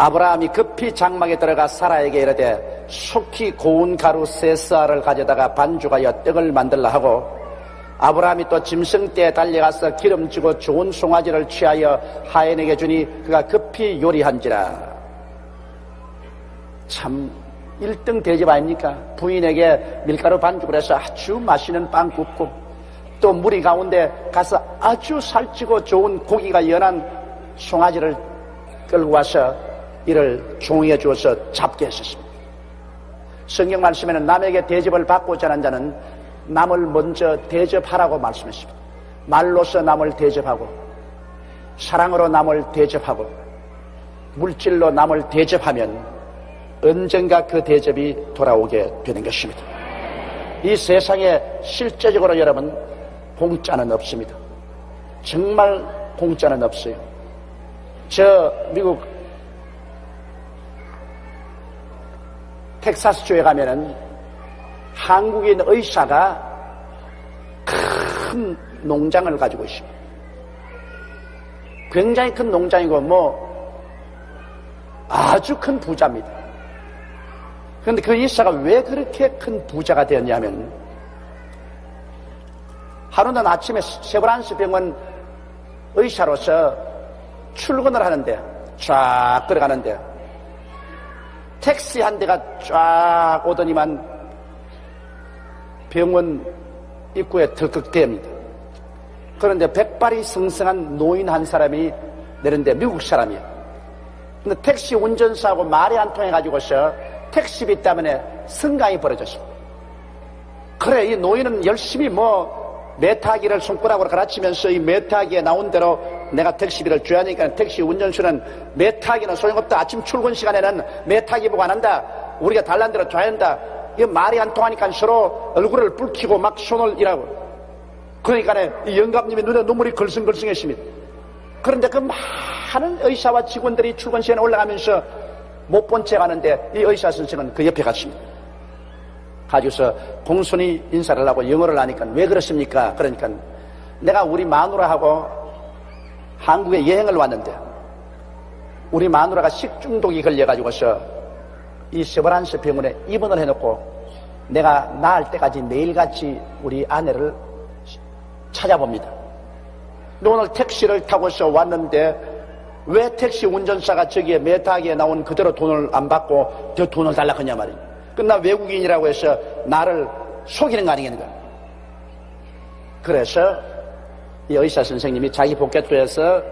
아브라함이 급히 장막에 들어가 사라에게 이르되 속히 고운 가루 세 쌀을 가져다가 반죽하여 떡을 만들라 하고 아브라함이 또 짐승대에 달려가서 기름지고 좋은 송아지를 취하여 하인에게 주니 그가 급히 요리한지라 참 1등 대접 아닙니까? 부인에게 밀가루 반죽을 해서 아주 맛있는 빵 굽고 또 무리 가운데 가서 아주 살찌고 좋은 고기가 연한 송아지를 끌고 와서 이를 종이에 주어서 잡게 했었습니다. 성경 말씀에는 남에게 대접을 받고자 하는 자는 남을 먼저 대접하라고 말씀했습니다. 말로서 남을 대접하고 사랑으로 남을 대접하고 물질로 남을 대접하면 언젠가 그 대접이 돌아오게 되는 것입니다. 이 세상에 실제적으로 여러분 공짜는 없습니다. 정말 공짜는 없어요. 저 미국 텍사스주에 가면은 한국인 의사가 큰 농장을 가지고 있습니다. 굉장히 큰 농장이고 뭐 아주 큰 부자입니다. 그런데 그 의사가 왜 그렇게 큰 부자가 되었냐면 하루는 아침에 세브란스 병원 의사로서 출근을 하는데 쫙 들어가는데 택시 한 대가 쫙 오더니만 병원 입구에 덜컥대입니다. 그런데 백발이 승승한 노인 한 사람이 내는데 미국 사람이에요. 근데 택시 운전사하고 말이 안 통해가지고서 택시비 때문에 승강이 벌어졌습니다. 그래, 이 노인은 열심히 뭐 메타기를 손가락으로 가르치면서 이 메타기에 나온 대로 내가 택시비를 줘야 하니까 택시 운전수는 메타기는 소용없다. 아침 출근 시간에는 메타기 보고 안 한다. 우리가 달란 대로 줘야 한다. 이 말이 안 통하니까 서로 얼굴을 붉히고 막 손을 일하고. 그러니까 이 영감님의 눈에 눈물이 걸승걸승했습니다. 그런데 그 많은 의사와 직원들이 출근 시간에 올라가면서 못 본 채 가는데 이 의사 선생은 그 옆에 갔습니다. 가지고서 공손히 인사를 하고 영어를 하니까 왜 그렇습니까? 그러니까 내가 우리 마누라하고 한국에 여행을 왔는데 우리 마누라가 식중독이 걸려가지고서 이 세브란스 병원에 입원을 해놓고 내가 나을 때까지 매일같이 우리 아내를 찾아봅니다. 오늘 택시를 타고서 왔는데 왜 택시 운전사가 저기에 메타기에 나온 그대로 돈을 안 받고 더 돈을 달라 하냐 말이에요. 그나 외국인이라고 해서 나를 속이는 거 아니겠는가? 그래서 이 의사 선생님이 자기 포켓도에서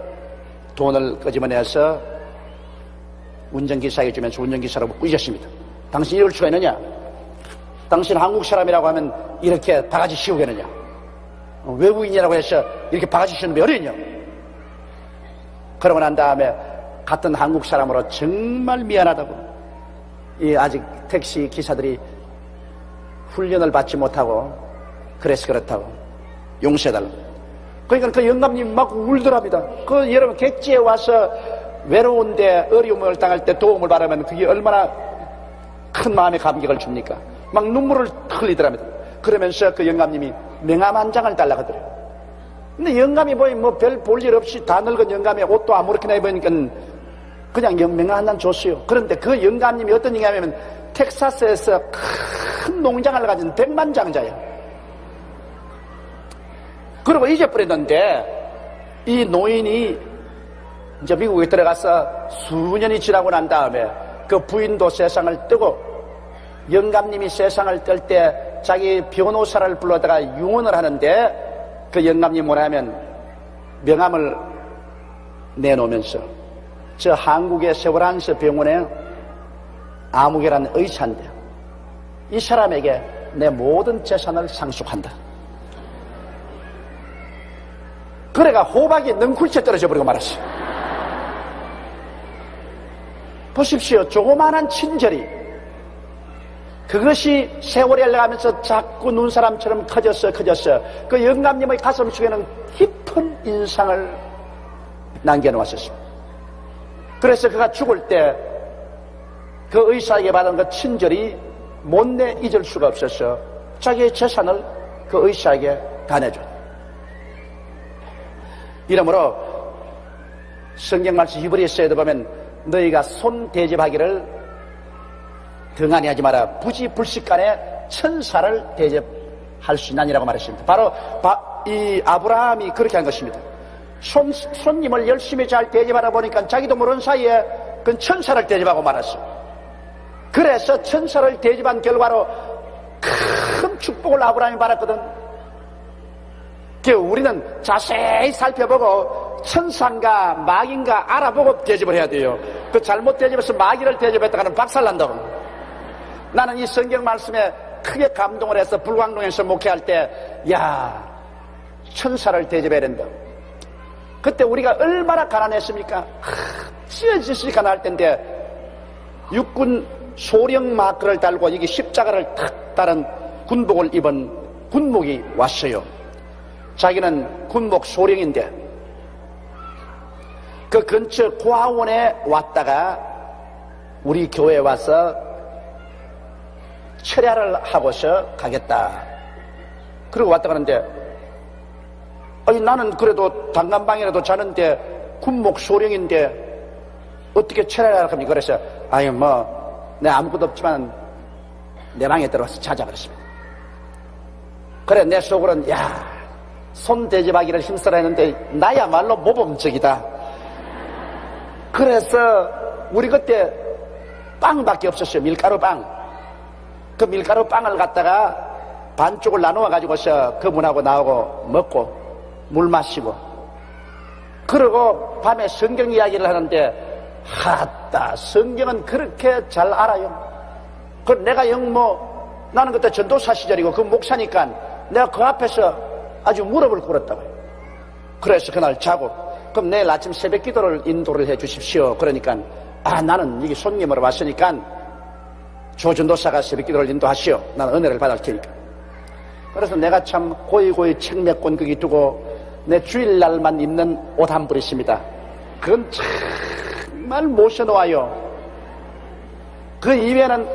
돈을 끄집어내서 운전기사에게 주면서 운전기사라고 꾸짖었습니다. 당신이 이럴 수가 있느냐? 당신 한국 사람이라고 하면 이렇게 바가지 씌우겠느냐? 어, 외국인이라고 해서 이렇게 바가지 씌우는 게 어려냐? 그러고 난 다음에 같은 한국 사람으로 정말 미안하다고 이 아직 택시 기사들이 훈련을 받지 못하고 그래서 그렇다고 용서해달라고 그러니까 그 영감님 막 울더랍니다 그 여러분 객지에 와서 외로운데 어려움을 당할 때 도움을 받으면 그게 얼마나 큰 마음의 감격을 줍니까 막 눈물을 흘리더랍니다 그러면서 그 영감님이 명함 한 장을 달라고 하더래요 근데 영감이 보이 뭐별 볼 일 없이 다 늙은 영감이 옷도 아무렇게나 입으니까 그냥 영명한 난 줬어요. 그런데 그 영감님이 어떤 얘기냐면 텍사스에서 큰 농장을 가진 백만장자예요. 그리고 잊어버렸는데 이 노인이 이제 미국에 들어가서 수년이 지나고 난 다음에 그 부인도 세상을 뜨고 영감님이 세상을 뜰 때 자기 변호사를 불러다가 유언을 하는데 그 영감님 뭐냐면 명함을 내놓으면서 저 한국의 세브란스 병원에 아무개라는 의사인데 이 사람에게 내 모든 재산을 상속한다. 그래가 호박이 능쿨채 떨어져 버리고 말았어. 보십시오. 조그마한 친절이 그것이 세월이 흘러가면서 자꾸 눈사람처럼 커졌어, 커졌어. 그 영감님의 가슴 속에는 깊은 인상을 남겨놓았었습니다. 그래서 그가 죽을 때 그 의사에게 받은 그 친절이 못내 잊을 수가 없어서 자기의 재산을 그 의사에게 다 내줘. 이러므로 성경 말씀 히브리서에도 보면 너희가 손 대접하기를 등한히 하지 마라. 부지 불식간에 천사를 대접할 수 있나니라고 말했습니다. 바로 바- 이 아브라함이 그렇게 한 것입니다. 손, 손님을 열심히 잘 대접하다 보니까 자기도 모르는 사이에 그 천사를 대접하고 말았어. 그래서 천사를 대접한 결과로 큰 축복을 아브라함이 받았거든. 그 우리는 자세히 살펴보고 천상가 마귀인가 알아보고 대접을 해야 돼요. 그 잘못 대접해서 마귀를 대접했다가는 박살난다고. 나는 이 성경 말씀에 크게 감동을 해서 불광동에서 목회할 때, 야, 천사를 대접해야 된다. 그때 우리가 얼마나 가난했습니까? 찢어지시 가난할 텐데, 육군 소령 마크를 달고 여기 십자가를 탁 달은 군복을 입은 군목이 왔어요. 자기는 군목 소령인데, 그 근처 고아원에 왔다가 우리 교회에 와서 철야를 하고서 가겠다. 그러고 왔다 가는데, 아니, 나는 그래도 단간방이라도 자는데 군목 소령인데 어떻게 철야를 합니까? 그래서, 아니, 뭐, 내 아무것도 없지만 내 방에 들어와서 찾아버렸습니다. 그래, 내 속으로는, 야, 손 대접하기를 힘쓰라 했는데 나야말로 모범적이다. 그래서 우리 그때 빵밖에 없었어요. 밀가루 빵. 그 밀가루 빵을 갖다가 반쪽을 나누어 가지고서 그분하고 나오고 먹고 물 마시고 그러고 밤에 성경 이야기를 하는데 하다 성경은 그렇게 잘 알아요. 그 내가 영뭐 나는 그때 전도사 시절이고 그 목사니까 내가 그 앞에서 아주 무릎을 꿇었다고요. 그래서 그날 자고 그럼 내일 아침 새벽 기도를 인도를 해 주십시오. 그러니까 아 나는 여기 손님으로 왔으니까 조전도사가 새벽 기도를 인도하시오. 나는 은혜를 받을 테니까. 그래서 내가 참 고이고이 책몇권 거기 두고 내 주일날만 입는 옷 한 벌 있습니다. 그건 정말 모셔놓아요. 그 이외에는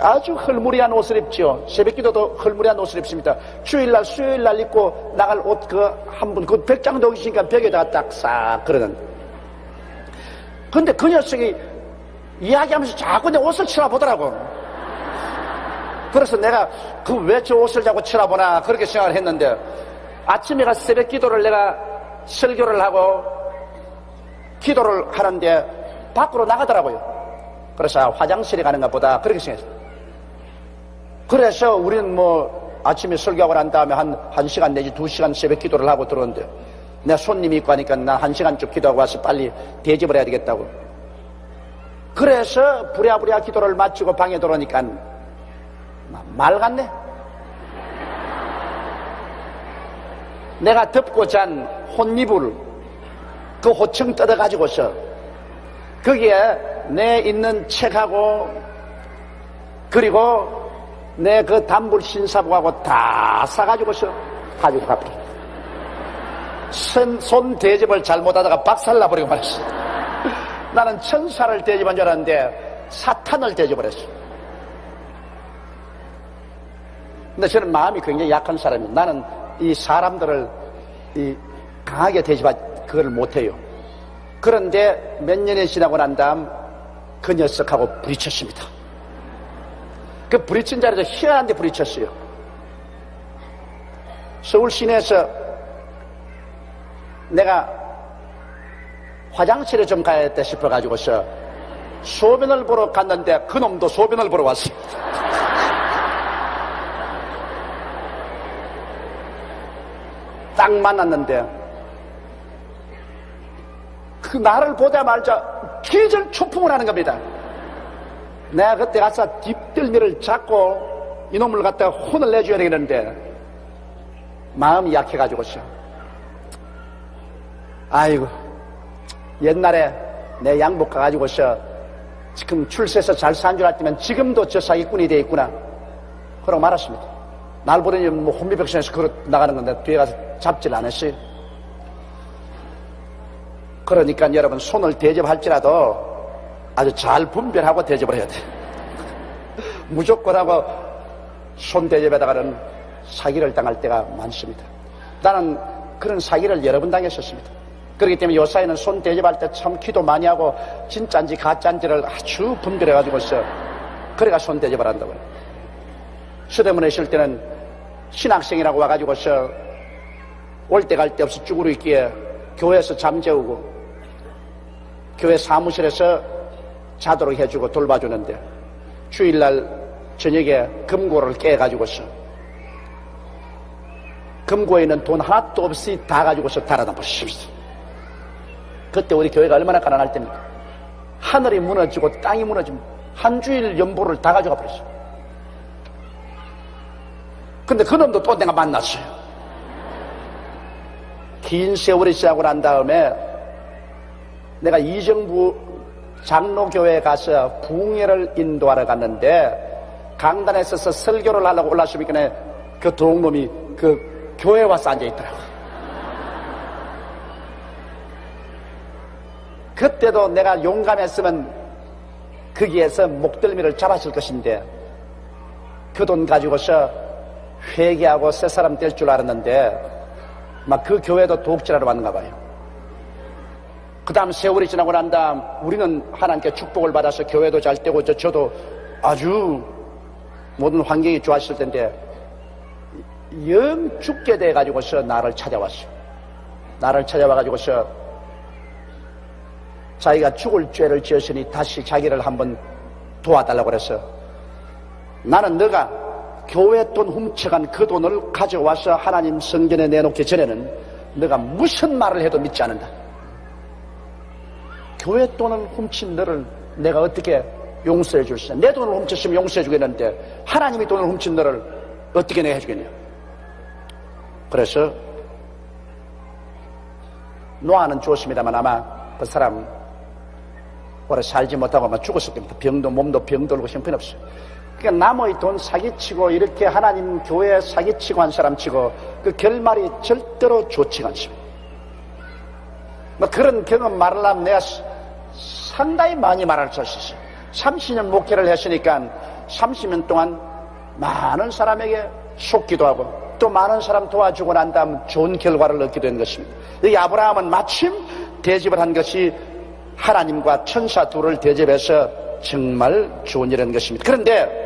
아주 헐무리한 옷을 입죠. 새벽 기도도 헐무리한 옷을 입습니다. 주일날, 수요일날 입고 나갈 옷 그 한 분, 그 백장도 있으니까 벽에다가 딱 싹 그러는. 근데 그 녀석이 이야기하면서 자꾸 내 옷을 쳐다보더라고. 그래서 내가 그 왜 저 옷을 자꾸 쳐다보나 그렇게 생각을 했는데 아침에 가서 새벽 기도를 내가 설교를 하고 기도를 하는데 밖으로 나가더라고요. 그래서 아, 화장실에 가는가 보다 그렇게 생각했어요. 그래서 우리는 뭐 아침에 설교하고 난 다음에 한, 한 시간 내지 두 시간 새벽 기도를 하고 들어오는데 내 손님이 있고 하니까 난한 시간쯤 기도하고 와서 빨리 대접을 해야 되겠다고. 그래서 부랴부랴 기도를 마치고 방에 들어오니까 말 같네. 내가 덮고 잔 혼이불 그 호청 뜯어가지고서 거기에 내 있는 책하고 그리고 내 그 단불 신사부하고 다 싸가지고서 가지고 가버려. 손, 손 대접을 잘못하다가 박살나버리고 말았어. 나는 천사를 대접한 줄 알았는데 사탄을 대접을 했어. 근데 저는 마음이 굉장히 약한 사람이에요. 나는 이 사람들을 이 강하게 대접하 그걸 못해요. 그런데 몇 년이 지나고 난 다음 그 녀석하고 부딪혔습니다. 그 부딪힌 자리에서 희한한 데 부딪혔어요. 서울 시내에서 내가 화장실에 좀 가야겠다 싶어가지고서 소변을 보러 갔는데 그 놈도 소변을 보러 왔어요. 딱 만났는데 그 나를 보자마자 계절 초풍을 하는 겁니다. 내가 그때 가서 뒷덜미를 잡고 이놈을 갖다가 혼을 내줘야 되겠는데 마음이 약해가지고서 아이고 옛날에 내 양복 가가지고서 지금 출세해서 잘 산 줄 알았더면 지금도 저 사기꾼이 돼 있구나 그러고 말았습니다. 날 보더니 뭐 혼비백산에서 걸어 나가는 건데 뒤에 가서 잡질 않았어요. 그러니까 여러분 손을 대접할지라도 아주 잘 분별하고 대접을 해야 돼. 무조건 하고 손 대접에다가는 사기를 당할 때가 많습니다. 나는 그런 사기를 여러 번 당했었습니다. 그렇기 때문에 요사이는 손 대접할 때 참 기도 많이 하고 진짜인지 가짜인지를 아주 분별해가지고서 그래가 손 대접을 한다고요. 서대문에 있을 때는 신학생이라고 와가지고서 올 때 갈 데 없이 쭈그러 있기에 교회에서 잠재우고 교회 사무실에서 자도록 해주고 돌봐주는데 주일날 저녁에 금고를 깨가지고서 금고에 있는 돈 하나도 없이 다 가지고서 달아나 보십시오. 그때 우리 교회가 얼마나 가난할 때입니까? 하늘이 무너지고 땅이 무너지면 한 주일 연보를 다 가져가 버렸어요. 근데 그놈도 또 내가 만났어요. 긴 세월이 지나고 난 다음에 내가 이정부 장로교회에 가서 붕예를 인도하러 갔는데 강단에 서서 설교를 하려고 올라서니까 그 도둑놈이 그 교회에 와서 앉아있더라고요. 그때도 내가 용감했으면 거기에서 목덜미를 잡았을 것인데 그 돈 가지고서 회개하고 새 사람 될 줄 알았는데 막 그 교회도 도둑질하러 왔는가 봐요. 그 다음 세월이 지나고 난 다음 우리는 하나님께 축복을 받아서 교회도 잘 되고 저, 저도 아주 모든 환경이 좋았을 텐데 영 죽게 돼 가지고서 나를 찾아왔어요. 나를 찾아와 가지고서 자기가 죽을 죄를 지었으니 다시 자기를 한번 도와달라고 그래서 나는 너가 교회 돈 훔쳐간 그 돈을 가져와서 하나님 성전에 내놓기 전에는 너가 무슨 말을 해도 믿지 않는다. 교회 돈을 훔친 너를 내가 어떻게 용서해 있냐. 내 돈을 훔쳤으면 용서해 주겠는데 하나님이 돈을 훔친 너를 어떻게 내가 해주겠냐. 그래서 노아는 좋습니다만 아마 그 사람 오래 살지 못하고 아마 죽었을 겁니다. 병도 몸도 병들고 형편없어요. 그러니까 남의 돈 사기치고 이렇게 하나님 교회 사기치고 한 사람 치고 그 결말이 절대로 좋지가 않습니다. 뭐 그런 경험 말하려면 내가 상당히 많이 말할 수 있어요. 30년 목회를 했으니까 30년 동안 많은 사람에게 속기도 하고 또 많은 사람 도와주고 난 다음 좋은 결과를 얻게 된 것입니다. 이 아브라함은 마침 대집을 한 것이 하나님과 천사 둘을 대접해서 정말 좋은 일인 것입니다. 그런데